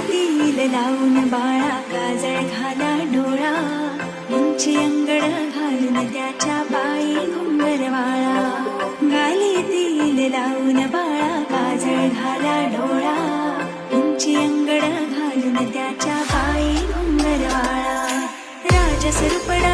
दिल लावून बाळा काजळ घाला डोळा. उंची अंगड घालून त्याच्या बाई घुंगरवाळा गाली दिल लावून बाळा काजळ घाला डोळा. उंची अंगड घालून त्याच्या बाई घुंगरवाळा राजसरूपडा